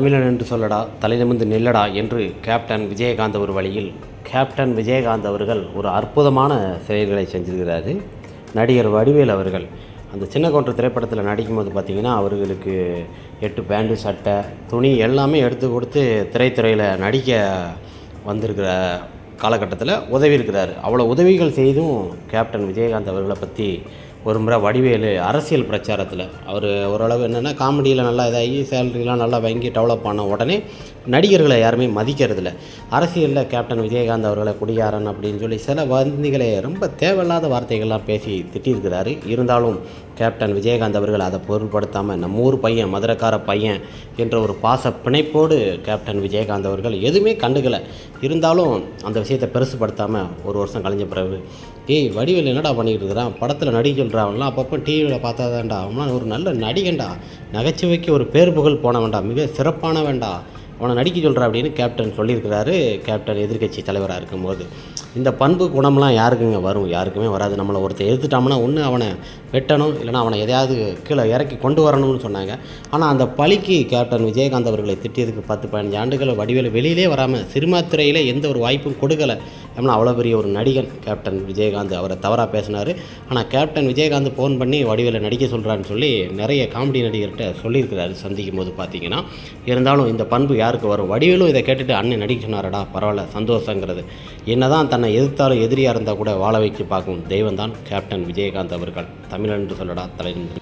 தமிழன் என்று சொல்லடா தலை நிமிந்து நில்லடா என்று கேப்டன் விஜயகாந்த் ஒரு வழியில் கேப்டன் விஜயகாந்த் அவர்கள் ஒரு அற்புதமான செயல்களை செஞ்சிருக்கிறாரு. நடிகர் வடிவேல் அவர்கள். அந்த சின்ன கவுண்டர் திரைப்படத்தில் நடிக்கும்போது பார்த்திங்கன்னா அவர்களுக்கு எட்டு பேண்டு சட்டை துணி எல்லாமே எடுத்து கொடுத்து திரைத்துறையில் நடிக்க வந்திருக்கிற காலகட்டத்தில் உதவி இருக்கிறார் அவ்வளோ உதவிகள் செய்தும் கேப்டன் விஜயகாந்த் அவர்களை பற்றி ஒரு முறை வடிவேலு அரசியல் பிரச்சாரத்தில். அவர் ஓரளவு என்னென்னா காமெடியில் நல்லா இதாகி சேலரிலாம் நல்லா வாங்கி டெவலப் பண்ண உடனே நடிகர்களை யாருமே மதிக்கிறதில்ல. அரசியலில் கேப்டன் விஜயகாந்த் அவர்களை குடியாரன் அப்படின்னு சொல்லி சில வந்திகளை ரொம்ப தேவையில்லாத வார்த்தைகள்லாம் பேசி திட்டியிருக்கிறாரு. இருந்தாலும் கேப்டன் விஜயகாந்த் அவர்கள் அதை பொருட்படுத்தாமல் நம்ம ஊர் பையன் மதுரக்கார பையன் என்ற ஒரு பாச பிணைப்போடு கேப்டன் விஜயகாந்த் அவர்கள் எதுவுமே கண்டுக்கலை. இருந்தாலும் அந்த விஷயத்தை பெருசுப்படுத்தாமல் ஒரு வருஷம் கழிஞ்ச பிறகு ஏய் வடிவில் என்னடா பண்ணிக்கிட்டு இருக்கிறான்? படத்தில் நடிக்க சொல்கிறான் அவன்லாம் அப்பப்போ டிவியில் பார்த்தாதான்டா. அவன்லாம் ஒரு நல்ல நடிகன்டா. நகைச்சுவைக்கு ஒரு பேர் புகழ் போனவன்டா. மிக சிறப்பான வேண்டா அவனை நடிக்க சொல்கிறா அப்படின்னு கேப்டன் சொல்லியிருக்கிறாரு. கேப்டன் எதிர்க்கட்சி தலைவராக இருக்கும்போது. இந்த பண்பு குணம்லாம் யாருக்குங்க வரும்? யாருக்குமே வராது. நம்மளை ஒருத்தர் எடுத்துட்டோம்னா ஒன்று அவனை வெட்டணும் இல்லைனா அவனை எதையாவது கீழே இறக்கி கொண்டு வரணும்னு சொன்னாங்க. ஆனால் அந்த பழிக்கு கேப்டன் விஜயகாந்த் அவர்களை திட்டியதுக்கு பத்து பதினஞ்சு ஆண்டுகள் வடிவேலு வெளியிலே வராமல் சினிமா துறையில் எந்த ஒரு வாய்ப்பும் கொடுக்கலை. ஏன்னா அவ்வளோ பெரிய ஒரு நடிகன் கேப்டன் விஜயகாந்த். அவரை தவறாக பேசினார். ஆனால் கேப்டன் விஜயகாந்த் ஃபோன் பண்ணி வடிவில் நடிக்க சொல்கிறான்னு சொல்லி நிறைய காமெடி நடிகர்கிட்ட சொல்லியிருக்கிறாரு சந்திக்கும் போது பார்த்தீங்கன்னா. இருந்தாலும் இந்த பண்பு யாருக்கு வரும்? வடிவேலும் இதை கேட்டுட்டு அண்ணன் நடிக்க சொன்னாரடா பரவாயில்ல சந்தோஷங்கிறது. என்னதான் தன்னை எதிர்த்தாலும் எதிரியாக இருந்தால் கூட வாழ வைக்க பார்க்கும் தெய்வம் தான் கேப்டன் விஜயகாந்த் அவர்கள். தமிழன் என்று சொல்லடா தலைநிமிடம்